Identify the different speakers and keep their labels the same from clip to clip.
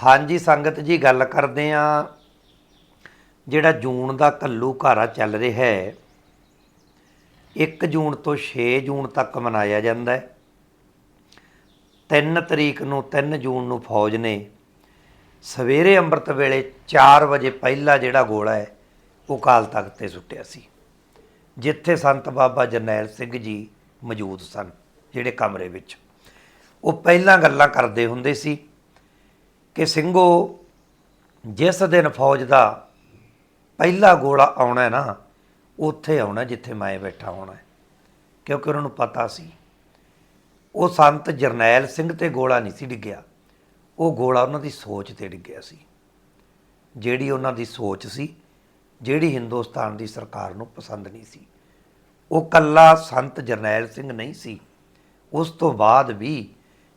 Speaker 1: ਹਾਂਜੀ, ਸੰਗਤ ਜੀ, ਗੱਲ ਕਰਦੇ ਆ। ਜਿਹੜਾ ਜੂਨ ਦਾ ਕੱਲੂ ਘਾਰਾ ਚੱਲ ਰਿਹਾ ਹੈ 1 ਜੂਨ ਤੋਂ 6 ਜੂਨ ਤੱਕ ਮਨਾਇਆ ਜਾਂਦਾ ਹੈ। 3 ਤਰੀਕ ਨੂੰ 3 ਜੂਨ ਨੂੰ ਫੌਜ ਨੇ ਸਵੇਰੇ ਅੰਮ੍ਰਿਤ ਵੇਲੇ 4 ਵਜੇ ਪਹਿਲਾ ਜਿਹੜਾ ਗੋਲਾ ਹੈ, ਉਹ ਕਾਲ ਤਖਤ ਤੇ ਸੁੱਟਿਆ ਸੀ। ਜਿੱਥੇ ਸੰਤ ਬਾਬਾ ਜਰਨੈਲ ਸਿੰਘ ਜੀ ਮੌਜੂਦ ਸਨ, ਜਿਹੜੇ ਕਮਰੇ ਵਿੱਚ। ਉਹ ਪਹਿਲਾਂ ਗੱਲਾਂ ਕਰਦੇ ਹੁੰਦੇ ਸੀ ਕਿ ਸਿੰਘੋ, ਜਿਸ ਦਿਨ ਫੌਜ ਦਾ ਪਹਿਲਾ ਗੋਲਾ ਆਉਣਾ ਹੈ ਨਾ, ਉੱਥੇ ਆਉਣਾ ਜਿੱਥੇ ਮੈਂ ਬੈਠਾ ਹੋਣਾ ਕਿਉਂਕਿ ਉਹਨਾਂ ਨੂੰ ਪਤਾ ਸੀ, ਉਹ ਸੰਤ ਜਰਨੈਲ ਸਿੰਘ ਤੇ ਗੋਲਾ ਨਹੀਂ ਸੀ ਡਿੱਗਿਆ। ਉਹ ਗੋਲਾ ਉਹਨਾਂ ਦੀ ਸੋਚ ਤੇ ਡਿੱਗਿਆ ਸੀ। ਜਿਹੜੀ ਉਹਨਾਂ ਦੀ ਸੋਚ ਸੀ, ਜਿਹੜੀ ਹਿੰਦੁਸਤਾਨ ਦੀ ਸਰਕਾਰ ਨੂੰ ਪਸੰਦ ਨਹੀਂ ਸੀ। ਉਹ ਕੱਲਾ ਸੰਤ ਜਰਨੈਲ ਸਿੰਘ ਨਹੀਂ ਸੀ। ਉਸ ਤੋਂ ਬਾਅਦ ਵੀ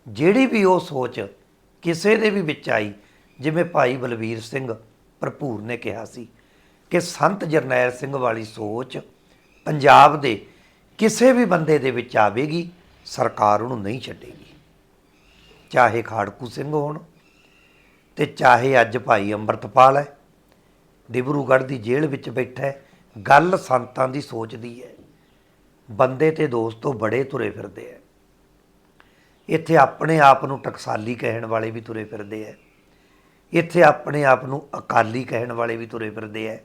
Speaker 1: ਜਿਹੜੀ ਵੀ ਉਹ ਸੋਚ ਕਿਸੇ ਦੇ ਵੀ ਵਿੱਚ ਆਈ, ਜਿਵੇਂ ਭਾਈ ਬਲਵੀਰ ਸਿੰਘ ਭਰਪੂਰ ਨੇ ਕਿਹਾ ਸੀ ਕਿ ਸੰਤ ਜਰਨੈਲ ਸਿੰਘ ਵਾਲੀ ਸੋਚ ਪੰਜਾਬ ਦੇ ਕਿਸੇ ਵੀ ਬੰਦੇ ਦੇ ਵਿੱਚ ਆਵੇਗੀ, ਸਰਕਾਰ ਉਹਨੂੰ ਨਹੀਂ ਛੱਡੇਗੀ। ਚਾਹੇ ਖਾੜਕੂ ਸਿੰਘ ਹੋਣ ਤੇ ਚਾਹੇ ਅੱਜ ਭਾਈ ਅੰਮ੍ਰਿਤਪਾਲ ਹੈ ਡਿਬਰੂਗੜ੍ਹ ਦੀ ਜੇਲ੍ਹ ਵਿੱਚ ਬੈਠਾ ਹੈ, ਗੱਲ ਸੰਤਾਂ ਦੀ ਸੋਚ ਦੀ ਹੈ। ਬੰਦੇ ਤੇ ਦੋਸਤੋ ਬੜੇ ਤੁਰੇ ਫਿਰਦੇ ਐ ਇੱਥੇ ਆਪਣੇ ਆਪ ਨੂੰ ਟਕਸਾਲੀ ਕਹਿਣ ਵਾਲੇ ਵੀ ਤੁਰੇ ਫਿਰਦੇ ਐ। ਇੱਥੇ ਆਪਣੇ ਆਪ ਨੂੰ ਅਕਾਲੀ ਕਹਿਣ ਵਾਲੇ ਵੀ ਤੁਰੇ ਫਿਰਦੇ ਐ।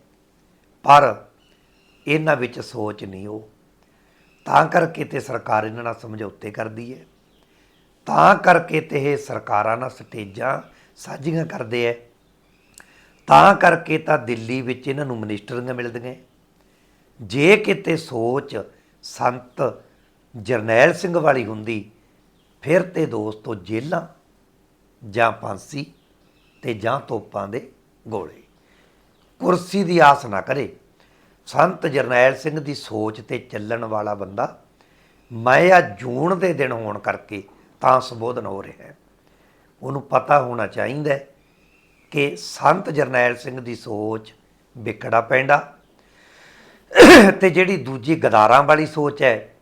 Speaker 1: ਪਰ ਇਹਨਾਂ ਵਿੱਚ ਸੋਚ ਨਹੀਂ ਉਹ। ਤਾਂ ਕਰਕੇ ਤੇ ਸਰਕਾਰ ਇਹਨਾਂ ਨਾਲ ਸਮਝੌਤੇ ਕਰਦੀ ਹੈ ਤਾਂ ਕਰਕੇ ਤੇ ਇਹ ਸਰਕਾਰਾਂ ਨਾਲ ਸਟੇਜਾਂ ਸਾਂਝੀਆਂ ਕਰਦੇ ਐ। ਤਾਂ ਕਰਕੇ ਤਾਂ ਦਿੱਲੀ ਵਿੱਚ ਇਹਨਾਂ ਨੂੰ ਮਨਿਸਟਰੀਆਂ ਮਿਲਦੀਆਂ ਜੇ ਕਿਤੇ ਸੋਚ ਸੰਤ ਜਰਨੈਲ ਸਿੰਘ ਵਾਲੀ ਹੁੰਦੀ ਫਿਰ ਤੇ ਦੋਸਤੋ ਜੇਲਾਂ, ਜਾਂ ਫਾਂਸੀ ਤੇ ਜਾਂ ਤੋਪਾਂ ਦੇ ਗੋਲੇ। ਕੁਰਸੀ ਦੀ ਆਸ ਨਾ ਕਰੇ। ਸੰਤ ਜਰਨੈਲ ਸਿੰਘ ਦੀ ਸੋਚ ਤੇ ਚੱਲਣ ਵਾਲਾ ਬੰਦਾ ਮੈਂ ਆ ਜੂਨ ਦੇ ਦਿਨ ਹੋਣ ਕਰਕੇ ਤਾਂ ਸੰਬੋਧਨ ਹੋ ਰਿਹਾ ਹੈ। ਉਹਨੂੰ ਪਤਾ ਹੋਣਾ ਚਾਹੀਦਾ ਹੈ ਕਿ ਸੰਤ ਜਰਨੈਲ ਸਿੰਘ ਦੀ ਸੋਚ ਵਿਕੜਾ ਪੈਂਦਾ ਤੇ ਜਿਹੜੀ ਦੂਜੀ ਗਦਾਰਾਂ ਵਾਲੀ ਸੋਚ ਹੈ,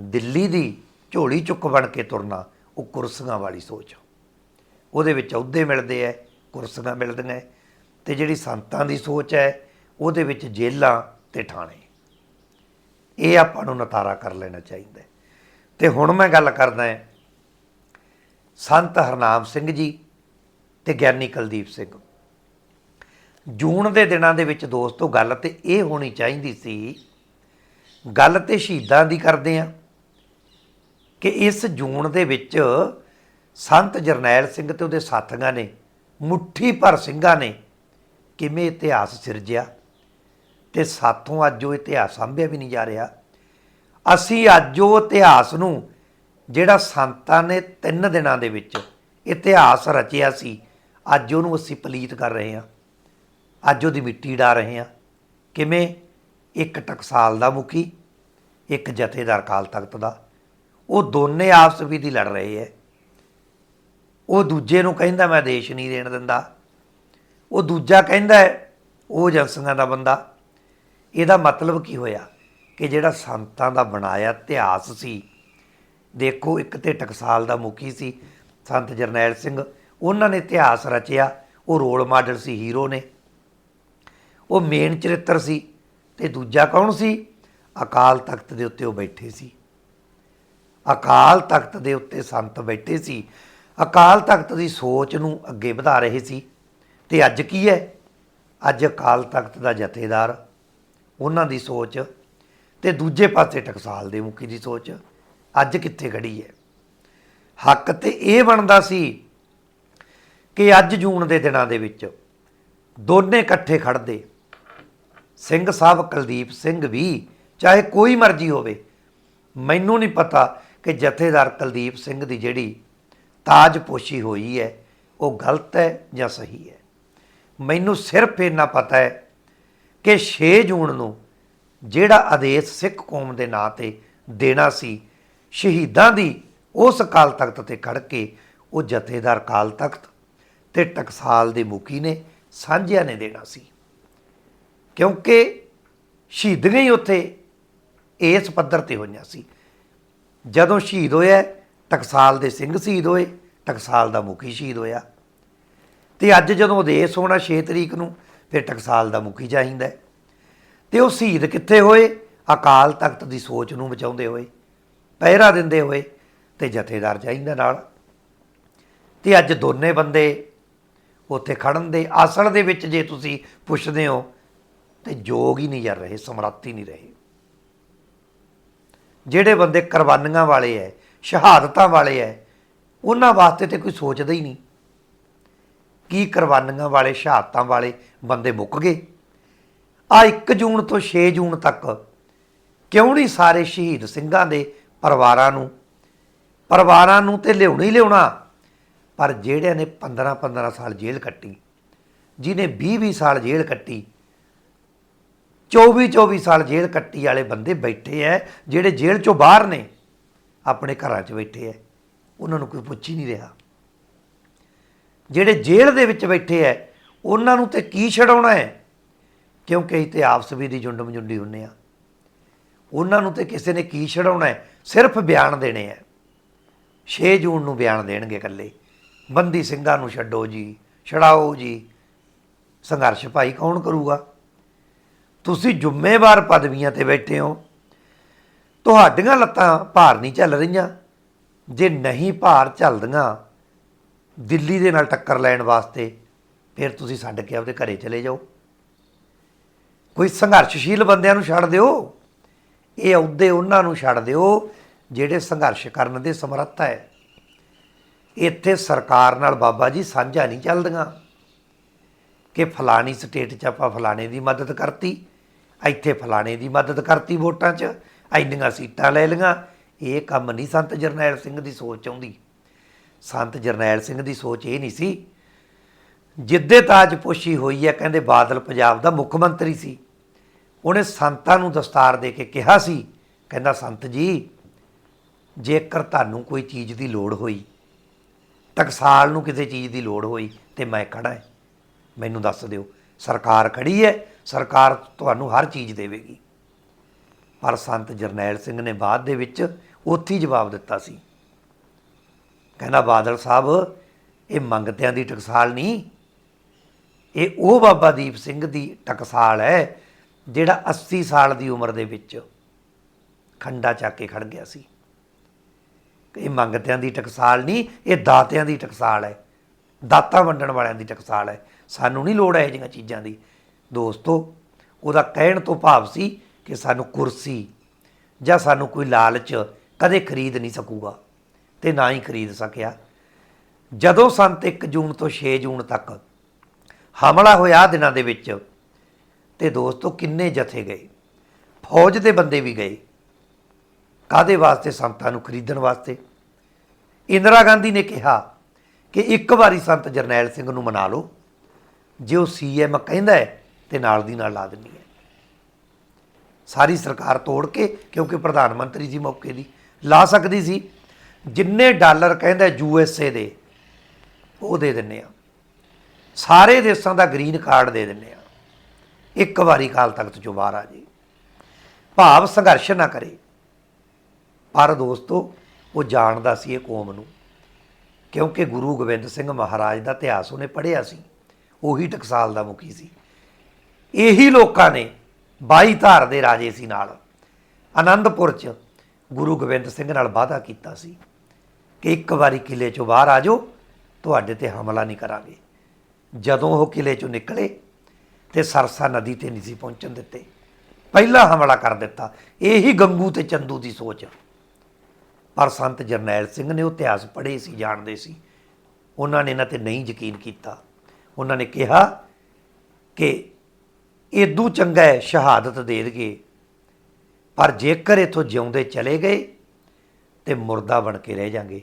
Speaker 1: ਦਿੱਲੀ ਦੀ ਝੋਲੀ ਚੁੱਕ ਬਣ ਕੇ ਤੁਰਨਾ ਉਹ ਕੁਰਸੀਆਂ ਵਾਲੀ ਸੋਚ ਉਹਦੇ ਵਿੱਚ ਅਹੁਦੇ ਮਿਲਦੇ ਐ ਕੁਰਸੀਆਂ ਮਿਲਦੀਆਂ ਹੈ, ਤੇ ਜਿਹੜੀ ਸੰਤਾਂ ਦੀ ਸੋਚ ਹੈ ਉਹਦੇ ਵਿੱਚ ਜੇਲਾਂ ਤੇ ਥਾਣੇ ਇਹ ਆਪਾਂ ਨੂੰ ਨਤਾਰਾ ਕਰ ਲੈਣਾ ਚਾਹੀਦਾ ਹੈ। ਤੇ ਹੁਣ ਮੈਂ ਗੱਲ ਕਰਦਾ ਹਾਂ ਸੰਤ ਹਰਨਾਮ ਸਿੰਘ ਜੀ ਤੇ ਗਿਆਨੀ ਕੁਲਦੀਪ ਸਿੰਘ। ਜੂਨ ਦੇ ਦਿਨਾਂ ਦੇ ਵਿੱਚ ਦੋਸਤੋ ਗੱਲ ਤੇ ਇਹ ਹੋਣੀ ਚਾਹੀਦੀ ਸੀ ਗੱਲ ਤੇ ਸ਼ਹੀਦਾਂ ਦੀ ਕਰਦੇ ਆ। ਕਿ ਇਸ ਜੂਨ ਦੇ ਵਿੱਚ ਸੰਤ ਜਰਨੈਲ ਸਿੰਘ ਤੇ ਉਹਦੇ ਸਾਥੀਆਂ ਨੇ, ਮੁੱਠੀ ਭਰ ਸਿੰਘਾਂ ਨੇ ਕਿਵੇਂ ਇਤਿਹਾਸ ਸਿਰਜਿਆ ਤੇ ਸਾਥੋਂ ਅੱਜ ਉਹ ਇਤਿਹਾਸ ਸਾਂਭਿਆ ਵੀ ਨਹੀਂ ਜਾ ਰਿਹਾ। ਅਸੀਂ ਅੱਜ ਉਹ ਇਤਿਹਾਸ ਨੂੰ ਜਿਹੜਾ ਸੰਤਾਂ ਨੇ ਤਿੰਨ ਦਿਨਾਂ ਦੇ ਵਿੱਚ ਇਤਿਹਾਸ ਰਚਿਆ ਸੀ, ਅੱਜ ਉਹਨੂੰ ਅਸੀਂ ਪਲੀਤ ਕਰ ਰਹੇ ਹਾਂ। ਅੱਜ ਉਹਦੀ ਮਿੱਟੀ ਡਾ ਰਹੇ ਹਾਂ। ਕਿਵੇਂ? ਇੱਕ ਟਕਸਾਲ ਦਾ ਮੁਖੀ, ਇੱਕ ਜਥੇਦਾਰ ਕਾਲ ਤਖਤ ਦਾ। ਉਹ ਦੋਨੇ ਆਪਸ ਵਿੱਚ ਹੀ ਲੜ ਰਹੇ ਐ। ਉਹ ਦੂਜੇ ਨੂੰ ਕਹਿੰਦਾ ਮੈਂ ਦੇਸ਼ ਨਹੀਂ ਦੇਣ ਦਿੰਦਾ। ਉਹ ਦੂਜਾ ਕਹਿੰਦਾ ਹੈ, ਉਹ ਏਜੰਸੀਆਂ ਦਾ ਬੰਦਾ। ਇਹਦਾ ਮਤਲਬ ਕੀ ਹੋਇਆ? ਕਿ ਜਿਹੜਾ ਸੰਤਾਂ ਦਾ ਬਣਾਇਆ ਇਤਿਹਾਸ ਸੀ ਦੇਖੋ ਇੱਕ ਤੇ ਟਕਸਾਲ ਦਾ ਮੁਖੀ ਸੀ ਸੰਤ ਜਰਨੈਲ ਸਿੰਘ। ਉਹਨਾਂ ਨੇ ਇਤਿਹਾਸ ਰਚਿਆ ਉਹ ਰੋਲ ਮਾਡਲ ਸੀ ਹੀਰੋ ਨੇ। ਉਹ ਮੇਨ ਚਰਿੱਤਰ ਸੀ ਤੇ ਦੂਜਾ ਕੌਣ ਸੀ? ਅਕਾਲ ਤਖਤ ਦੇ ਉੱਤੇ ਉਹ ਬੈਠੇ ਸੀ। ਅਕਾਲ ਤਖਤ ਦੇ ਉੱਤੇ ਸੰਤ ਬੈਠੇ ਸੀ। ਅਕਾਲ ਤਖਤ ਦੀ ਸੋਚ ਨੂੰ ਅੱਗੇ ਵਧਾ ਰਹੇ ਸੀ। ਤੇ ਅੱਜ ਕੀ ਹੈ? ਅੱਜ ਅਕਾਲ ਤਖਤ ਦਾ ਜਥੇਦਾਰ, ਉਹਨਾਂ ਦੀ ਸੋਚ ਤੇ ਦੂਜੇ ਪਾਸੇ ਟਕਸਾਲ ਦੇ ਮੁਖੀ ਦੀ ਸੋਚ ਅੱਜ ਕਿੱਥੇ ਖੜੀ ਹੈ? ਹੱਕ ਤੇ ਇਹ ਬਣਦਾ ਸੀ ਕਿ ਅੱਜ ਜੂਨ ਦੇ ਦਿਨਾਂ ਦੇ ਵਿੱਚ ਦੋਨੇ ਇਕੱਠੇ ਖੜਦੇ ਸਿੰਘ ਸਾਹਿਬ ਕੁਲਦੀਪ ਸਿੰਘ ਵੀ, ਚਾਹੇ ਕੋਈ ਮਰਜ਼ੀ ਹੋਵੇ, ਮੈਨੂੰ ਨਹੀਂ ਪਤਾ ਕਿ ਜਥੇਦਾਰ ਕੁਲਦੀਪ ਸਿੰਘ ਦੀ ਜਿਹੜੀ ਤਾਜਪੋਸ਼ੀ ਹੋਈ ਹੈ, ਉਹ ਗਲਤ ਹੈ ਜਾਂ ਸਹੀ ਹੈ? ਮੈਨੂੰ ਸਿਰਫ ਇੰਨਾ ਪਤਾ ਹੈ ਕਿ 6 ਜੂਨ ਨੂੰ ਜਿਹੜਾ ਆਦੇਸ਼ ਸਿੱਖ ਕੌਮ ਦੇ ਨਾਂ ਤੇ ਦੇਣਾ ਸੀ, ਸ਼ਹੀਦਾਂ ਦੀ ਉਸ ਅਕਾਲ ਤਖਤ ਤੇ ਖੜ ਕੇ ਉਹ ਜਥੇਦਾਰ ਕਾਲ ਤਖਤ ਤੇ ਟਕਸਾਲ ਦੇ ਮੁਖੀ ਨੇ, ਸਾਂਝਿਆਂ ਨੇ ਦੇਣਾ ਸੀ। ਕਿਉਂਕਿ ਸ਼ਹੀਦੀਆਂ ਹੀ ਉੱਥੇ ਇਸ ਪੱਧਰ ਤੇ ਹੋਈਆਂ ਸੀ। ਜਦੋਂ ਸ਼ਹੀਦ ਹੋਇਆ, ਟਕਸਾਲ ਦੇ ਸਿੰਘ ਸ਼ਹੀਦ ਹੋਏ, ਟਕਸਾਲ ਦਾ ਮੁਖੀ ਸ਼ਹੀਦ ਹੋਇਆ। ਤੇ ਅੱਜ ਜਦੋਂ ਉਦੇਸ਼ ਹੋਣਾ 6 ਤਰੀਕ ਨੂੰ, ਫਿਰ ਟਕਸਾਲ ਦਾ ਮੁਖੀ ਚਾਹੀਦਾ ਹੈ। ਤੇ ਉਹ ਸ਼ਹੀਦ ਕਿੱਥੇ ਹੋਏ? ਅਕਾਲ ਤਖਤ ਦੀ ਸੋਚ ਨੂੰ ਬਚਾਉਂਦੇ ਹੋਏ, ਪਹਿਰਾ ਦਿੰਦੇ ਹੋਏ ਤੇ ਜਥੇਦਾਰ ਚਾਹੀਦਾ ਨਾਲ। ਤੇ ਅੱਜ ਦੋਨੇ ਬੰਦੇ ਉੱਥੇ ਖੜਨ ਦੇ ਅਸਲ ਦੇ ਵਿੱਚ ਜੇ ਤੁਸੀਂ ਪੁੱਛਦੇ ਹੋ, ਤੇ ਯੋਗ ਹੀ ਨਹੀਂ ਕਰ ਰਹੇ, ਸਮਰੱਥ ਹੀ ਨਹੀਂ ਰਹੇ। ਜਿਹੜੇ ਬੰਦੇ ਕੁਰਬਾਨੀਆਂ ਵਾਲੇ ਐ, ਸ਼ਹਾਦਤਾਂ ਵਾਲੇ ਐ, ਉਹਨਾਂ ਵਾਸਤੇ ਤੇ ਕੋਈ ਸੋਚਦਾ ਹੀ ਨਹੀਂ। ਕੀ ਕੁਰਬਾਨੀਆਂ ਵਾਲੇ, ਸ਼ਹਾਦਤਾਂ ਵਾਲੇ ਬੰਦੇ ਮੁੱਕ ਗਏ? ਆ 1 ਜੂਨ ਤੋਂ 6 ਜੂਨ ਤੱਕ ਕਿਉਂ ਨਹੀਂ ਸਾਰੇ ਸ਼ਹੀਦ ਸਿੰਘਾਂ ਦੇ ਪਰਿਵਾਰਾਂ ਨੂੰ ਪਰਿਵਾਰਾਂ ਨੂੰ ਤੇ ਲਿਆਉਣਾ ਹੀ ਲਿਆਉਣਾ, ਪਰ ਜਿਹੜਿਆਂ ਨੇ 15 15 ਸਾਲ ਜੇਲ੍ਹ ਕੱਟੀ ਜਿਨੇ 20 20 ਸਾਲ ਜੇਲ੍ਹ ਕੱਟੀ 24 24 ਸਾਲ ਜੇਲ੍ਹ ਕੱਟੀ ਵਾਲੇ ਬੰਦੇ ਬੈਠੇ ਐ, ਜਿਹੜੇ ਜੇਲ੍ਹ ਚੋਂ ਬਾਹਰ ਨੇ, ਆਪਣੇ ਘਰਾਂ 'ਚ ਬੈਠੇ ਐ। ਉਹਨਾਂ ਨੂੰ ਕੋਈ ਪੁੱਛ ਹੀ ਨਹੀਂ ਰਿਹਾ। ਜਿਹੜੇ ਜੇਲ੍ਹ ਦੇ ਵਿੱਚ ਬੈਠੇ ਐ, ਉਹਨਾਂ ਨੂੰ ਤੇ ਕੀ ਛਡਾਉਣਾ ਹੈ ਕਿਉਂਕਿ ਇੱਥੇ ਆਪਸ ਵੀ ਦੀ ਜੁੰਡਮ ਜੁੰਡੀ ਹੁੰਨੇ ਆ। ਉਹਨਾਂ ਨੂੰ ਤੇ ਕਿਸੇ ਨੇ ਕੀ ਛਡਾਉਣਾ ਹੈ ਸਿਰਫ ਬਿਆਨ ਦੇਣੇ ਐ। 6 ਜੂਨ ਨੂੰ ਬਿਆਨ ਦੇਣਗੇ ਇਕੱਲੇ। ਬੰਦੀ ਸਿੰਘਾਂ ਨੂੰ ਛੱਡੋ ਜੀ, ਛਡਾਓ ਜੀ। ਸੰਘਰਸ਼ ਭਾਈ ਕੌਣ ਕਰੂਗਾ? ਤੁਸੀਂ ਜ਼ਿੰਮੇਵਾਰ ਪਦਵੀਆਂ ਤੇ ਬੈਠੇ ਹੋ। ਤੁਹਾਡੀਆਂ ਲੱਤਾਂ ਭਾਰ ਨਹੀਂ ਚੱਲ ਰਹੀਆਂ। ਜੇ ਨਹੀਂ ਭਾਰ ਚੱਲਦੀਆਂ ਦਿੱਲੀ ਦੇ ਨਾਲ ਟੱਕਰ ਲੈਣ ਵਾਸਤੇ ਫਿਰ ਤੁਸੀਂ ਛੱਡ ਕੇ ਆਪਦੇ ਘਰੇ ਚਲੇ ਜਾਓ। ਕੋਈ ਸੰਘਰਸ਼ਸ਼ੀਲ ਬੰਦਿਆਂ ਨੂੰ ਛੱਡ ਦਿਓ। ਇਹ ਅਹੁਦੇ ਉਹਨਾਂ ਨੂੰ ਛੱਡ ਦਿਓ ਜਿਹੜੇ ਸੰਘਰਸ਼ ਕਰਨ ਦੇ ਸਮਰੱਥ ਹੈ। ਇੱਥੇ ਸਰਕਾਰ ਨਾਲ ਬਾਬਾ ਜੀ ਸਾਂਝਾ ਨਹੀਂ ਚੱਲਦੀਆਂ ਕਿ ਫਲਾਣੀ ਸਟੇਟ 'ਚ ਆਪਾਂ ਫਲਾਣੇ ਦੀ ਮਦਦ ਕਰਤੀ। ਇੱਥੇ ਫਲਾਣੇ ਦੀ ਮਦਦ ਕਰਤੀ ਵੋਟਾਂ 'ਚ, ਇੰਨੀਆਂ ਸੀਟਾਂ ਲੈ ਲਈਆਂ। ਇਹ ਕੰਮ ਨਹੀਂ ਸੰਤ ਜਰਨੈਲ ਸਿੰਘ ਦੀ ਸੋਚ ਆਉਂਦੀ। ਸੰਤ ਜਰਨੈਲ ਸਿੰਘ ਦੀ ਸੋਚ ਇਹ ਨਹੀਂ ਸੀ। ਜਿੱਦੇ ਤਾਜ ਪੋਸ਼ੀ ਹੋਈ ਹੈ, ਕਹਿੰਦੇ ਬਾਦਲ ਪੰਜਾਬ ਦਾ ਮੁੱਖ ਮੰਤਰੀ ਸੀ। ਉਹਨੇ ਸੰਤਾਂ ਨੂੰ ਦਸਤਾਰ ਦੇ ਕੇ ਕਿਹਾ ਸੀ, ਕਹਿੰਦਾ, ਸੰਤ ਜੀ, ਜੇਕਰ ਤੁਹਾਨੂੰ ਕੋਈ ਚੀਜ਼ ਦੀ ਲੋੜ ਹੋਈ, ਟਕਸਾਲ ਨੂੰ ਕਿਸੇ ਚੀਜ਼ ਦੀ ਲੋੜ ਹੋਈ, ਤੇ ਮੈਂ ਖੜਾ ਹਾਂ। ਮੈਨੂੰ ਦੱਸ ਦਿਓ, ਸਰਕਾਰ ਖੜੀ ਹੈ ਸਰਕਾਰ ਤੁਹਾਨੂੰ ਹਰ ਚੀਜ਼ ਦੇਵੇਗੀ। ਪਰ ਸੰਤ ਜਰਨੈਲ ਸਿੰਘ ਨੇ ਬਾਅਦ ਦੇ ਵਿੱਚ ਉੱਥੇ ਹੀ ਜਵਾਬ ਦਿੱਤਾ ਸੀ। ਕਹਿੰਦਾ, ਬਾਦਲ ਸਾਹਿਬ, ਇਹ ਮੰਗਤਿਆਂ ਦੀ ਟਕਸਾਲ ਨਹੀਂ। ਇਹ ਉਹ ਬਾਬਾ ਦੀਪ ਸਿੰਘ ਦੀ ਟਕਸਾਲ ਹੈ, ਜਿਹੜਾ 80 ਸਾਲ ਦੀ ਉਮਰ ਦੇ ਵਿੱਚ ਖੰਡਾ ਚੱਕ ਕੇ ਖੜ ਗਿਆ ਸੀ। ਇਹ ਮੰਗਤਿਆਂ ਦੀ ਟਕਸਾਲ ਨਹੀਂ, ਇਹ ਦਾਤਿਆਂ ਦੀ ਟਕਸਾਲ ਹੈ। ਦਾਤਾ ਵੰਡਣ ਵਾਲਿਆਂ ਦੀ ਟਕਸਾਲ ਹੈ। ਸਾਨੂੰ ਨਹੀਂ ਲੋੜ ਹੈ ਇਹ ਜਿਹੀਆਂ ਚੀਜ਼ਾਂ ਦੀ। ਦੋਸਤੋ, ਉਹਦਾ ਕਹਿਣ ਤੋਂ ਭਾਵ ਸੀ ਕਿ ਸਾਨੂੰ ਕੁਰਸੀ ਜਾਂ ਸਾਨੂੰ ਕੋਈ ਲਾਲਚ ਕਦੇ ਖਰੀਦ ਨਹੀਂ ਸਕੂਗਾ ਤੇ ਨਾ ਹੀ ਖਰੀਦ ਸਕਿਆ। ਜਦੋਂ ਸੰਤ 1 ਜੂਨ ਤੋਂ 6 ਜੂਨ ਤੱਕ ਹਮਲਾ ਹੋਇਆ ਦਿਨਾਂ ਦੇ ਵਿੱਚ, ਤੇ ਦੋਸਤੋ ਕਿੰਨੇ ਜਥੇ ਗਏ, ਫੌਜ ਦੇ ਬੰਦੇ ਵੀ ਗਏ ਕਾਦੇ ਵਾਸਤੇ? ਸੰਤਾਂ ਨੂੰ ਖਰੀਦਣ ਵਾਸਤੇ। ਇੰਦਰਾ ਗਾਂਧੀ ਨੇ ਕਿਹਾ ਕਿ ਇੱਕ ਵਾਰੀ ਸੰਤ ਜਰਨੈਲ ਸਿੰਘ ਨੂੰ ਮਨਾ ਲਓ, ਜੇ ਉਹ ਸੀਐਮ ਕਹਿੰਦਾ ਹੈ ਤੇ ਨਾਲ ਦੀ ਨਾਲ ਲਾ ਦਿੰਨੀ ਹੈ। ਸਾਰੀ ਸਰਕਾਰ ਤੋੜ ਕੇ, ਕਿਉਂਕਿ ਪ੍ਰਧਾਨ ਮੰਤਰੀ ਜੀ ਮੌਕੇ ਦੀ ਲਾ ਸਕਦੀ ਸੀ। ਜਿੰਨੇ ਡਾਲਰ ਕਹਿੰਦਾ ਯੂ ਐੱਸ ਏ ਦੇ, ਉਹ ਦੇ ਦਿੰਨੇ ਆ। ਸਾਰੇ ਦੇਸ਼ਾਂ ਦਾ ਗ੍ਰੀਨ ਕਾਰਡ ਦੇ ਦਿੰਨੇ ਆ। ਇੱਕ ਵਾਰੀ ਕਾਲ ਤਖਤ ਚੋਂ ਬਾਹਰ ਆ ਜੇ। ਭਾਵ ਸੰਘਰਸ਼ ਨਾ ਕਰੇ। ਪਰ ਦੋਸਤੋ, ਉਹ ਜਾਣਦਾ ਸੀ ਇਹ ਕੌਮ ਨੂੰ। ਕਿਉਂਕਿ ਗੁਰੂ ਗੋਬਿੰਦ ਸਿੰਘ ਮਹਾਰਾਜ ਦਾ ਇਤਿਹਾਸ ਉਹਨੇ ਪੜ੍ਹਿਆ ਸੀ। ਉਹੀ ਟਕਸਾਲ ਦਾ ਮੁਖੀ ਸੀ। ਇਹੀ ਲੋਕਾਂ ਨੇ ਬਾਈ ਧਾਰ ਦੇ ਰਾਜੇ ਸੀ ਨਾਲ। ਆਨੰਦਪੁਰ ਚ ਗੁਰੂ ਗੋਬਿੰਦ ਸਿੰਘ ਨਾਲ ਵਾਅਦਾ ਕੀਤਾ ਸੀ ਕਿ ਇੱਕ ਵਾਰੀ ਕਿਲੇ ਚੋਂ ਬਾਹਰ ਆ ਜਾਓ, ਤੁਹਾਡੇ ਤੇ ਹਮਲਾ ਨਹੀਂ ਕਰਾਂਗੇ। ਜਦੋਂ ਉਹ ਕਿਲੇ ਚੋਂ ਨਿਕਲੇ ਤੇ ਸਰਸਾ ਨਦੀ ਤੇ ਨਹੀਂ ਸੀ ਪਹੁੰਚਣ ਦਿੱਤੇ। ਪਹਿਲਾ ਹਮਲਾ ਕਰ ਦਿੱਤਾ। ਇਹੀ ਗੰਗੂ ਤੇ ਚੰਦੂ ਦੀ ਸੋਚ। ਪਰ ਸੰਤ ਜਰਨੈਲ ਸਿੰਘ ਨੇ ਉਹ ਇਤਿਹਾਸ ਪੜ੍ਹੇ ਸੀ, ਜਾਣਦੇ ਸੀ। ਉਹਨਾਂ ਨੇ ਇਹਨਾਂ ਤੇ ਨਹੀਂ ਯਕੀਨ ਕੀਤਾ। ਉਹਨਾਂ ਨੇ ਕਿਹਾ ਕਿ ਇਦੂ ਚੰਗਾ ਹੈ ਸ਼ਹਾਦਤ ਦੇ ਦਈਏ ਪਰ ਜੇਕਰ ਇਥੋਂ ਜਿਉਂਦੇ ਚਲੇ ਗਏ ਤੇ ਮੁਰਦਾ ਬਣ ਕੇ ਰਹਿ ਜਾਾਂਗੇ,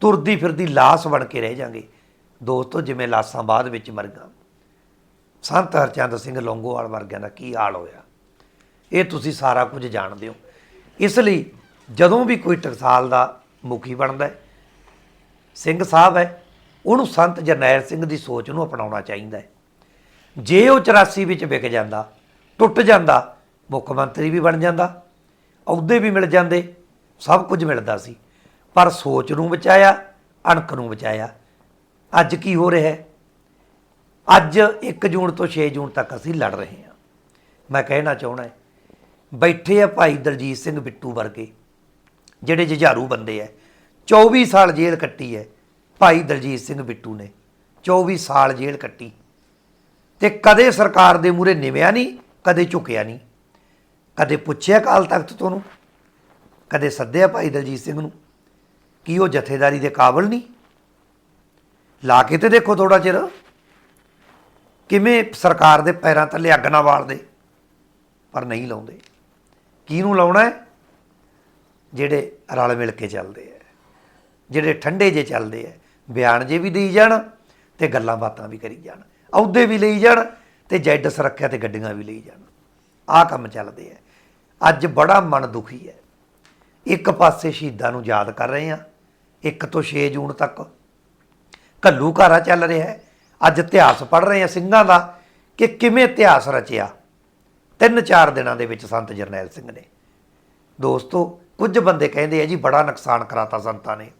Speaker 1: ਤੁਰਦੀ ਫਿਰਦੀ ਲਾਸ਼ ਬਣ ਕੇ ਰਹਿ ਜਾਾਂਗੇ, ਦੋਸਤੋ ਜਿਵੇਂ ਲਾਸ਼ਾਂ ਬਾਅਦ ਵਿੱਚ ਮਰ ਗਈਆਂ। ਸੰਤ ਹਰਚੰਦ ਸਿੰਘ ਲੌਂਗੋਵਾਲ ਵਰਗਿਆਂ ਦਾ ਕੀ ਹਾਲ ਹੋਇਆ? ਇਹ ਤੁਸੀਂ ਸਾਰਾ ਕੁਝ ਜਾਣਦੇ ਹੋ। ਇਸ ਲਈ ਜਦੋਂ ਵੀ ਕੋਈ ਟਕਸਾਲ ਦਾ ਮੁਖੀ ਬਣਦਾ ਹੈ, ਸਿੰਘ ਸਾਹਿਬ ਹੈ, ਉਹਨੂੰ ਸੰਤ ਜਰਨੈਲ ਸਿੰਘ ਦੀ ਸੋਚ ਨੂੰ ਅਪਣਾਉਣਾ ਚਾਹੀਦਾ ਹੈ। ਜੇ ਉਹ 84 ਵਿੱਚ ਵਿਕ ਜਾਂਦਾ, ਟੁੱਟ ਜਾਂਦਾ, ਮੁੱਖ ਮੰਤਰੀ ਵੀ ਬਣ ਜਾਂਦਾ, ਅਹੁਦੇ ਵੀ ਮਿਲ ਜਾਂਦੇ, ਸਭ ਕੁਝ ਮਿਲਦਾ ਸੀ। ਪਰ ਸੋਚ ਨੂੰ ਬਚਾਇਆ, ਅਣਖ ਨੂੰ ਬਚਾਇਆ। ਅੱਜ ਕੀ ਹੋ ਰਿਹਾ ਹੈ? ਅੱਜ 1 ਜੂਨ ਤੋਂ 6 ਜੂਨ ਤੱਕ ਅਸੀਂ ਲੜ ਰਹੇ ਹਾਂ। ਮੈਂ ਕਹਿਣਾ ਚਾਹਣਾ ਬੈਠੇ ਆ ਭਾਈ ਦਲਜੀਤ ਸਿੰਘ ਬਿੱਟੂ ਵਰਗੇ, ਜਿਹੜੇ ਜੁਝਾਰੂ ਬੰਦੇ ਐ 24 ਸਾਲ ਜੇਲ੍ਹ ਕੱਟੀ ਹੈ ਭਾਈ ਦਲਜੀਤ ਸਿੰਘ ਬਿੱਟੂ ਨੇ। 24 ਸਾਲ ਜੇਲ੍ਹ ਕੱਟੀ। ਤੇ ਕਦੇ ਸਰਕਾਰ ਦੇ ਮੂਰੇ ਨਿਵਿਆ ਨਹੀਂ, ਕਦੇ ਝੁਕਿਆ ਨਹੀਂ। ਕਦੇ ਪੁੱਛਿਆ ਕਾਲ ਤਖਤ ਤੋਂ ਨੂੰ ਕਦੇ ਸੱਦਿਆ ਭਾਈ ਦਲਜੀਤ ਸਿੰਘ ਨੂੰ ਕੀ ਉਹ ਜਥੇਦਾਰੀ ਦੇ ਕਾਬਲ ਨਹੀਂ। ਲਾ ਕੇ ਤੇ ਦੇਖੋ ਥੋੜਾ ਚਿਰ, ਕਿਵੇਂ ਸਰਕਾਰ ਦੇ ਪੈਰਾਂ ਥੱਲੇ ਅੱਗ ਨਾ ਵਾਲਦੇ ਪਰ ਨਹੀਂ ਲਾਉਂਦੇ। ਕਿਹਨੂੰ ਲਾਉਣਾ ਹੈ? ਜਿਹੜੇ ਰਲ ਮਿਲ ਕੇ ਚੱਲਦੇ ਆ ਜਿਹੜੇ ਠੰਡੇ ਜੇ ਚੱਲਦੇ ਆ ਬਿਆਨ ਜੇ ਵੀ ਦੇਈ ਜਾਣ ਤੇ ਗੱਲਾਂ ਬਾਤਾਂ ਵੀ ਕਰੀ ਜਾਣ। ਅਹੁਦੇ ਵੀ ਲਈ ਜਾਣ ਤੇ ਜੈਡ ਸੁਰੱਖਿਆ ਤੇ ਗੱਡੀਆਂ ਵੀ ਲਈ ਜਾਣ। ਆਹ ਕੰਮ ਚੱਲਦੇ ਆ। ਅੱਜ ਬੜਾ ਮਨ ਦੁਖੀ ਹੈ। ਇੱਕ ਪਾਸੇ ਸ਼ਹੀਦਾਂ ਨੂੰ ਯਾਦ ਕਰ ਰਹੇ ਆ 1 ਤੋਂ 6 ਜੂਨ ਤੱਕ। ਘੱਲੂ ਘਾਰਾ ਚੱਲ ਰਿਹਾ ਹੈ। ਅੱਜ ਇਤਿਹਾਸ ਪੜ੍ਹ ਰਹੇ ਆ ਸਿੰਘਾਂ ਦਾ ਕਿ ਕਿਵੇਂ ਇਤਿਹਾਸ ਰਚਿਆ। ਤਿੰਨ ਚਾਰ ਦਿਨਾਂ ਦੇ ਵਿੱਚ ਸੰਤ ਜਰਨੈਲ ਸਿੰਘ ਨੇ। ਦੋਸਤੋ, ਕੁਝ ਬੰਦੇ ਕਹਿੰਦੇ ਆ ਜੀ, ਬੜਾ ਨੁਕਸਾਨ ਕਰਾਤਾ ਸੰਤਾਂ ਨੇ।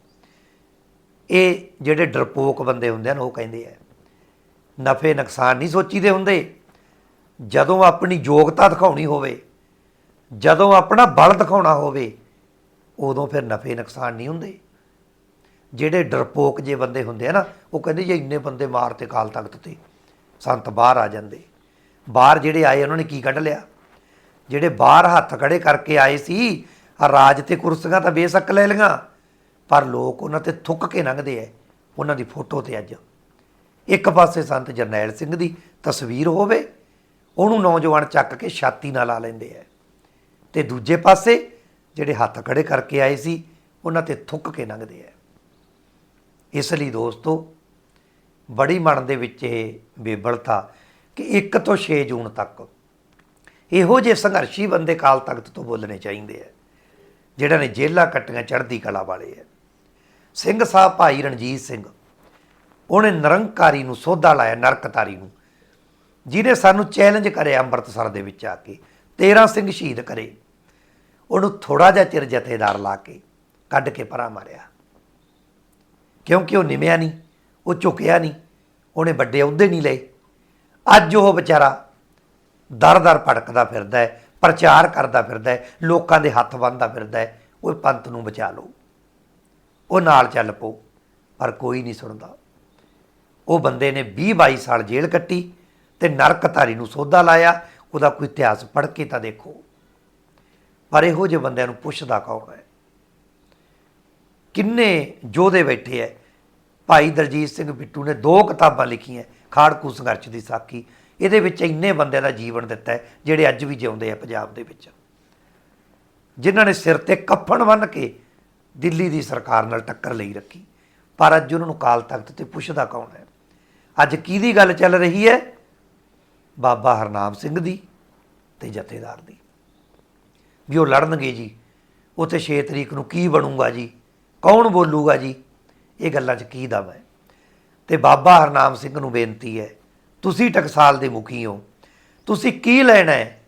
Speaker 1: ਇਹ ਜਿਹੜੇ ਡਰਪੋਕ ਬੰਦੇ ਹੁੰਦੇ ਹਨ, ਉਹ ਕਹਿੰਦੇ ਆ ਨਫੇ ਨੁਕਸਾਨ ਨਹੀਂ ਸੋਚੀਦੇ ਹੁੰਦੇ। ਜਦੋਂ ਆਪਣੀ ਯੋਗਤਾ ਦਿਖਾਉਣੀ ਹੋਵੇ, ਜਦੋਂ ਆਪਣਾ ਬਲ ਦਿਖਾਉਣਾ ਹੋਵੇ, ਉਦੋਂ ਫਿਰ ਨਫੇ ਨੁਕਸਾਨ ਨਹੀਂ ਹੁੰਦੇ। ਜਿਹੜੇ ਡਰਪੋਕ ਜੇ ਬੰਦੇ ਹੁੰਦੇ ਆ ਨਾ, ਉਹ ਕਹਿੰਦੇ ਜੇ ਇੰਨੇ ਬੰਦੇ ਮਾਰ ਤੇ ਕਾਲ ਤਖਤ ਤੇ, ਸੰਤ ਬਾਹਰ ਆ ਜਾਂਦੇ। ਬਾਹਰ ਜਿਹੜੇ ਆਏ, ਉਹਨਾਂ ਨੇ ਕੀ ਕੱਢ ਲਿਆ? ਜਿਹੜੇ ਬਾਹਰ ਹੱਥ ਖੜੇ ਕਰਕੇ ਆਏ ਸੀ, ਆਹ ਰਾਜ ਤੇ ਕੁਰਸੀਆਂ ਤਾਂ ਬੇਸ਼ੱਕ ਲੈ ਲਈਆਂ, ਪਰ ਲੋਕ ਉਹਨਾਂ ਤੇ ਥੁੱਕ ਕੇ ਲੰਘਦੇ ਐ, ਉਹਨਾਂ ਦੀ ਫੋਟੋ ਤੇ ਅੱਜ। ਇੱਕ ਪਾਸੇ ਸੰਤ ਜਰਨੈਲ ਸਿੰਘ ਦੀ ਤਸਵੀਰ ਹੋਵੇ, ਉਹਨੂੰ ਨੌਜਵਾਨ ਚੱਕ ਕੇ ਛਾਤੀ ਨਾਲ ਲਾ ਲੈਂਦੇ ਐ ਤੇ ਦੂਜੇ ਪਾਸੇ ਜਿਹੜੇ ਹੱਥ ਖੜੇ ਕਰਕੇ ਆਏ ਸੀ, ਉਹਨਾਂ ਤੇ ਥੁੱਕ ਕੇ ਲੰਘਦੇ ਐ ਇਸ ਲਈ ਦੋਸਤੋ, ਬੜੀ ਮਨ ਦੇ ਵਿੱਚ ਇਹ ਬੇਬਲਤਾ ਕਿ 1 ਤੋਂ 6 ਜੂਨ ਤੱਕ ਇਹੋ ਜਿਹੇ ਸੰਘਰਸ਼ੀ ਬੰਦੇ ਕਾਲ ਤਖਤ ਤੋਂ ਬੋਲਣੇ ਚਾਹੀਦੇ ਆ, ਜਿਹੜਾ ਨੇ ਜੇਲਾਂ ਕੱਟੀਆਂ ਚੜ੍ਹਦੀ ਕਲਾ ਵਾਲੇ ਆ। ਸਿੰਘ ਸਾਹਿਬ ਭਾਈ ਰਣਜੀਤ ਸਿੰਘ ਉਹਨੇ ਨਿਰੰਕਾਰੀ ਨੂੰ ਸੋਧਾ ਲਾਇਆ, ਨਰਕਤਾਰੀ ਨੂੰ। ਜਿਹਨੇ ਸਾਨੂੰ ਚੈਲੰਜ ਕਰਿਆ ਅੰਮ੍ਰਿਤਸਰ ਦੇ ਵਿੱਚ ਆ ਕੇ 13 ਸਿੰਘ ਸ਼ਹੀਦ ਕਰੇ। ਉਹਨੂੰ ਥੋੜਾ ਜਿਹਾ ਚਿਰ ਜਥੇਦਾਰ ਲਾ ਕੇ ਕੱਢ ਕੇ ਪਰਾਂ ਮਾਰਿਆ। ਕਿਉਂਕਿ ਉਹ ਨਿਮਿਆ ਨਹੀਂ, ਉਹ ਝੁਕਿਆ ਨਹੀਂ, ਉਹਨੇ ਵੱਡੇ ਅਹੁਦੇ ਨਹੀਂ ਲਏ। ਅੱਜ ਉਹ ਵਿਚਾਰਾ ਦਰ-ਦਰ ਭਟਕਦਾ ਫਿਰਦਾ ਹੈ, ਪ੍ਰਚਾਰ ਕਰਦਾ ਫਿਰਦਾ ਹੈ, ਲੋਕਾਂ ਦੇ ਹੱਥ ਬੰਨ੍ਹਦਾ ਫਿਰਦਾ ਹੈ, ਉਹ ਪੰਥ ਨੂੰ ਬਚਾ ਲਓ। ਉਹ ਨਾਲ ਚੱਲ ਪਓ, ਪਰ ਕੋਈ ਨਹੀਂ ਸੁਣਦਾ। ਉਹ ਬੰਦੇ ਨੇ 20 22 ਸਾਲ ਜੇਲ੍ਹ ਕੱਟੀ ਤੇ ਨਰਕਧਾਰੀ ਨੂੰ ਸੋਧਾ ਲਾਇਆ, ਉਹਦਾ ਕੋਈ ਇਤਿਹਾਸ ਪੜ੍ਹ ਕੇ ਤਾਂ ਦੇਖੋ। ਪਰ ਇਹੋ ਜਿਹੇ ਬੰਦਿਆਂ ਨੂੰ ਪੁੱਛਦਾ ਕੌਣ ਹੈ? ਕਿੰਨੇ ਯੋਧੇ ਬੈਠੇ ਐ? ਭਾਈ ਦਲਜੀਤ ਸਿੰਘ ਬਿੱਟੂ ਨੇ ਦੋ ਕਿਤਾਬਾਂ ਲਿਖੀਆਂ, ਖਾੜਕੂ ਸੰਘਰਸ਼ ਦੀ ਸਾਖੀ। ਇਹਦੇ ਵਿੱਚ ਇੰਨੇ ਬੰਦਿਆਂ ਦਾ ਜੀਵਨ ਦਿੱਤਾ ਹੈ ਜਿਹੜੇ ਅੱਜ ਵੀ ਜਿਉਂਦੇ ਆ ਪੰਜਾਬ ਦੇ ਵਿੱਚ। ਜਿਨ੍ਹਾਂ ਨੇ ਸਿਰ ਤੇ ਕੱਫਣ ਬੰਨ੍ਹ ਕੇ ਦਿੱਲੀ ਦੀ ਸਰਕਾਰ ਨਾਲ ਟੱਕਰ ਲਈ ਰੱਖੀ। ਪਰ ਅੱਜ ਉਹਨਾਂ ਨੂੰ ਕਾਲ ਤਖਤ ਤੇ ਪੁੱਛਦਾ ਕੌਣ ਹੈ? ਅੱਜ ਕਿਹਦੀ ਗੱਲ ਚੱਲ ਰਹੀ ਹੈ? ਬਾਬਾ ਹਰਨਾਮ ਸਿੰਘ ਦੀ ਤੇ ਜਥੇਦਾਰ ਦੀ। ਵੀ ਉਹ ਲੜਨਗੇ ਜੀ। ਉੱਥੇ 6 ਤਰੀਕ ਨੂੰ ਕੀ ਬਣੂਗਾ ਜੀ? ਕੌਣ ਬੋਲੂਗਾ ਜੀ? ਇਹ ਗੱਲਾਂ 'ਚ ਕੀ ਦਮ ਹੈ? ਤੇ ਬਾਬਾ ਹਰਨਾਮ ਸਿੰਘ ਨੂੰ ਬੇਨਤੀ ਹੈ, ਤੁਸੀਂ ਟਕਸਾਲ ਦੇ ਮੁਖੀ ਹੋ। ਤੁਸੀਂ ਕੀ ਲੈਣਾ ਹੈ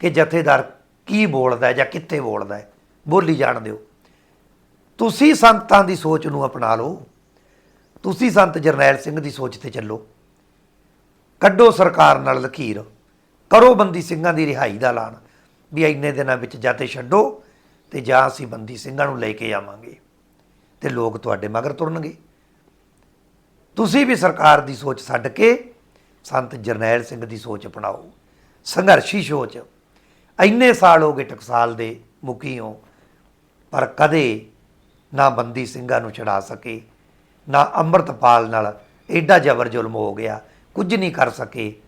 Speaker 1: ਕਿ ਜਥੇਦਾਰ ਕੀ ਬੋਲਦਾ ਹੈ ਜਾਂ ਕਿੱਥੇ ਬੋਲਦਾ ਹੈ? ਬੋਲੀ ਜਾਣ ਦਿਓ। ਤੁਸੀਂ ਸੰਤਾਂ ਦੀ ਸੋਚ ਨੂੰ ਅਪਣਾ ਲਓ। ਤੁਸੀਂ ਸੰਤ ਜਰਨੈਲ ਸਿੰਘ ਦੀ ਸੋਚ ਤੇ ਚੱਲੋ। ਕੱਢੋ ਸਰਕਾਰ ਨਾਲ ਲਖੀਰ ਕਰੋ ਬੰਦੀ ਸਿੰਘਾਂ ਦੀ ਰਿਹਾਈ ਦਾ ਐਲਾਨ। ਵੀ ਇੰਨੇ ਦਿਨਾਂ ਵਿੱਚ ਜਾਂ ਤੇ ਛੱਡੋ ਤੇ ਜਾਂ ਅਸੀਂ ਬੰਦੀ ਸਿੰਘਾਂ ਨੂੰ ਲੈ ਕੇ ਆਵਾਂਗੇ ਤੇ ਲੋਕ ਤੁਹਾਡੇ ਮਗਰ ਤੁਰਨਗੇ। ਤੁਸੀਂ ਵੀ ਸਰਕਾਰ ਦੀ ਸੋਚ ਛੱਡ ਕੇ ਸੰਤ ਜਰਨੈਲ ਸਿੰਘ ਦੀ ਸੋਚ ਅਪਣਾਓ। ਸੰਘਰਸ਼ੀ ਸੋਚ। ਇੰਨੇ ਸਾਲ ਹੋ ਗਏ ਟਕਸਾਲ ਦੇ ਮੁਖੀ ਹੋ, ਪਰ ਕਦੇ ਨਾ ਬੰਦੀ ਸਿੰਘਾਂ ਨੂੰ ਛਡਾ ਸਕੇ। ਨਾ ਅੰਮ੍ਰਿਤਪਾਲ ਨਾਲ ਐਡਾ ਜ਼ਬਰ ਜ਼ੁਲਮ ਹੋ ਗਿਆ, ਕੁਝ ਨਹੀਂ ਕਰ ਸਕੇ।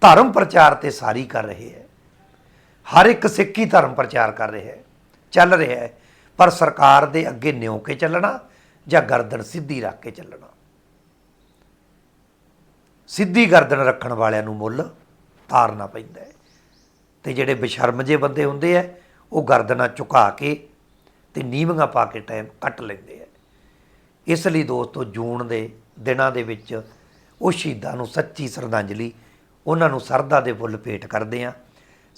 Speaker 1: ਧਰਮ ਪ੍ਰਚਾਰ ਤੇ ਸਾਰੀ ਕਰ ਰਹੇ ਹੈ। ਹਰ ਇੱਕ ਸਿੱਖ ਹੀ ਧਰਮ ਪ੍ਰਚਾਰ ਕਰ ਰਿਹਾ ਹੈ, ਚੱਲ ਰਿਹਾ ਹੈ, ਪਰ ਸਰਕਾਰ ਦੇ ਅੱਗੇ ਨਿਉ ਕੇ ਚੱਲਣਾ ਜਾਂ ਗਰਦਨ ਸਿੱਧੀ ਰੱਖ ਕੇ ਚੱਲਣਾ। ਸਿੱਧੀ ਗਰਦਨ ਰੱਖਣ ਵਾਲਿਆਂ ਨੂੰ ਮੁੱਲ ਤਾਰਨਾ ਪੈਂਦਾ ਹੈ। ਤੇ ਜਿਹੜੇ ਬਸ਼ਰਮ ਜੇ ਬੰਦੇ ਹੁੰਦੇ ਆ, ਉਹ ਗਰਦਨਾਂ ਝੁਕਾ ਕੇ ਤੇ ਨੀਵੀਆਂ ਪਾ ਕੇ ਟਾਈਮ ਕੱਟ ਲੈਂਦੇ ਆ। ਇਸ ਲਈ ਦੋਸਤੋ, ਜੂਨ ਦੇ ਦਿਨਾਂ ਦੇ ਵਿੱਚ ਉਹ ਸ਼ਹੀਦਾਂ ਨੂੰ ਸੱਚੀ ਸ਼ਰਧਾਂਜਲੀ, ਉਹਨਾਂ ਨੂੰ ਸਰਦਾ ਦੇ ਫੁੱਲ ਭੇਟ ਕਰਦੇ ਆ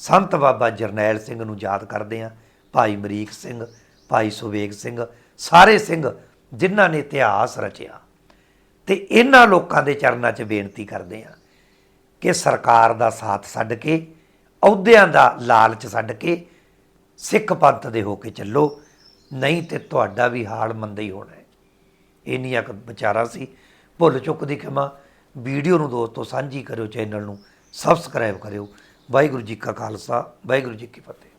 Speaker 1: ਸੰਤ ਬਾਬਾ ਜਰਨੈਲ ਸਿੰਘ ਨੂੰ ਯਾਦ ਕਰਦੇ ਆ ਭਾਈ ਮਰੀਕ ਸਿੰਘ, ਭਾਈ ਸੁਵੇਗ ਸਿੰਘ, ਸਾਰੇ ਸਿੰਘ ਜਿਨ੍ਹਾਂ ਨੇ ਇਤਿਹਾਸ ਰਚਿਆ। ਤੇ ਇਹਨਾਂ ਲੋਕਾਂ ਦੇ ਚਰਨਾਂ 'ਚ ਬੇਨਤੀ ਕਰਦੇ ਹਾਂ ਕਿ ਸਰਕਾਰ ਦਾ ਸਾਥ ਛੱਡ ਕੇ, ਅਹੁਦਿਆਂ ਦਾ ਲਾਲਚ ਛੱਡ ਕੇ ਸਿੱਖ ਪੰਥ ਦੇ ਹੋ ਕੇ ਚੱਲੋ। ਨਹੀਂ ਤੇ ਤੁਹਾਡਾ ਵੀ ਹਾਲ ਮੰਦਾ ਹੀ ਹੋਣਾ ਹੈ ਇੰਨੀਆਂ ਕੁ ਵਿਚਾਰਾਂ ਸੀ। ਭੁੱਲ ਚੁੱਕ ਦੀ ਖਿਮਾ। ਵੀਡੀਓ ਨੂੰ ਦੋਸਤੋ, ਸਾਂਝੀ ਕਰਿਓ ਚੈਨਲ ਨੂੰ। ਸਬਸਕ੍ਰਾਈਬ ਕਰਿਓ। ਵਾਹਿਗੁਰੂ ਜੀ ਕਾ ਖਾਲਸਾ, ਵਾਹਿਗੁਰੂ ਜੀ ਕੀ ਫਤਿਹ।